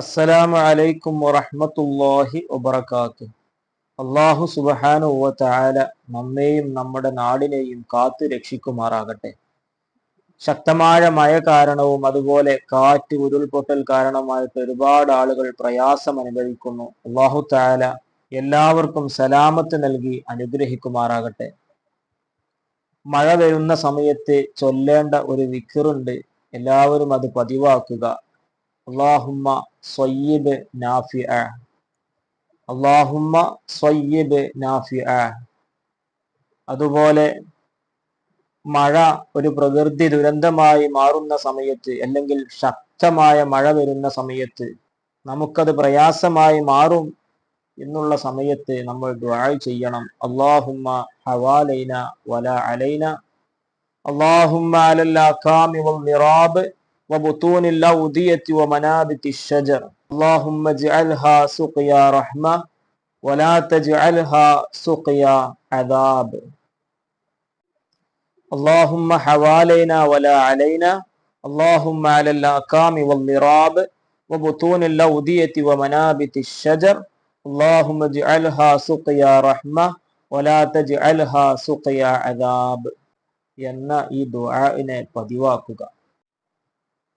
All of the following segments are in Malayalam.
അസ്സലാമു അലൈക്കും വറഹ്മത്തുള്ളാഹി വബറകാതുഹു. അള്ളാഹു തആല നമ്മെയും നമ്മുടെ നാടിനെയും കാത്തു രക്ഷിക്കുമാറാകട്ടെ. ശക്തമായ മഴ കാരണവും അതുപോലെ കാറ്റ് ഉരുൾപൊട്ടൽ കാരണമായിട്ട് ഒരുപാട് ആളുകൾ പ്രയാസം അനുഭവിക്കുന്നു. അള്ളാഹു തആല എല്ലാവർക്കും സലാമത്ത് നൽകി അനുഗ്രഹിക്കുമാറാകട്ടെ. മഴ വരുന്ന സമയത്ത് ചൊല്ലേണ്ട ഒരു വിക്കറുണ്ട് എല്ലാവരും അത് പതിവാക്കുക. അള്ളാഹുമ്മ സ്വയ്യിബ് നാഫി അതുപോലെ മഴ ഒരു പ്രകൃതി ദുരന്തമായി മാറുന്ന സമയത്ത് അല്ലെങ്കിൽ ശക്തമായ മഴ വരുന്ന സമയത്ത് നമുക്കത് പ്രയാസമായി മാറും എന്നുള്ള സമയത്ത് നമ്മൾ ദുആ ചെയ്യണം. അള്ളാഹുമ്മ ഹവാലൈന വല അലൈന. അള്ളാഹുമ്മ അലല്ലാ അകാമി വൽ മിറാബ്. وبطون الأودية ومنابت الشجر اللهم اجعلها سقيا رحمة ولا تجعلها سقيا عذاب اللهم حوالينا ولا علينا اللهم على الأكام والمراب وبطون الأودية ومنابت الشجر اللهم اجعلها سقيا رحمة ولا تجعلها سقيا عذاب എന്ന ഈ ദുആഇനെ പതിവാക്കുക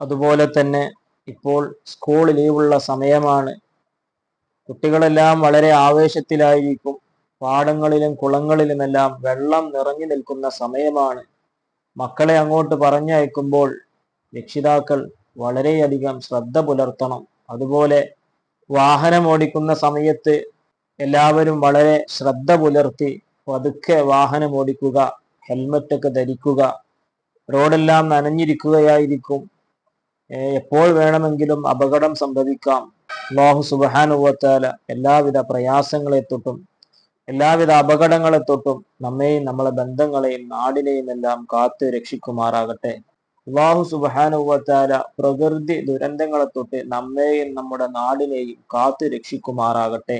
അതുപോലെ തന്നെ ഇപ്പോൾ സ്കൂൾ ലീവുള്ള സമയമാണ്. കുട്ടികളെല്ലാം വളരെ ആവേശത്തിലായിരിക്കും. പാടങ്ങളിലും കുളങ്ങളിലുമെല്ലാം വെള്ളം നിറഞ്ഞു നിൽക്കുന്ന സമയമാണ്. മക്കളെ അങ്ങോട്ട് പറഞ്ഞയക്കുമ്പോൾ രക്ഷിതാക്കൾ വളരെയധികം ശ്രദ്ധ പുലർത്തണം. അതുപോലെ വാഹനം ഓടിക്കുന്ന സമയത്ത് എല്ലാവരും വളരെ ശ്രദ്ധ പുലർത്തി പതുക്കെ വാഹനം ഓടിക്കുക ഹെൽമറ്റ് ഒക്കെ ധരിക്കുക റോഡെല്ലാം നനഞ്ഞിരിക്കുകയായിരിക്കും. എപ്പോൾ വേണമെങ്കിലും അപകടം സംഭവിക്കാം. അള്ളാഹു സുബാനുവത്താല എല്ലാവിധ പ്രയാസങ്ങളെ തൊട്ടും എല്ലാവിധ അപകടങ്ങളെ തൊട്ടും നമ്മെയും നമ്മളെ ബന്ധങ്ങളെയും നാടിനെയും എല്ലാം കാത്തു രക്ഷിക്കുമാറാകട്ടെ. അള്ളാഹു സുബാനുവത്താല പ്രകൃതി ദുരന്തങ്ങളെ തൊട്ട് നമ്മെയും നമ്മുടെ നാടിനെയും കാത്തു രക്ഷിക്കുമാറാകട്ടെ.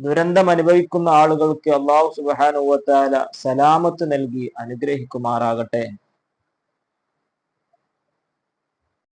ദുരന്തം അനുഭവിക്കുന്ന ആളുകൾക്ക് അള്ളാഹു സുബാനുവത്താല സലാമത്ത് നൽകി അനുഗ്രഹിക്കുമാറാകട്ടെ.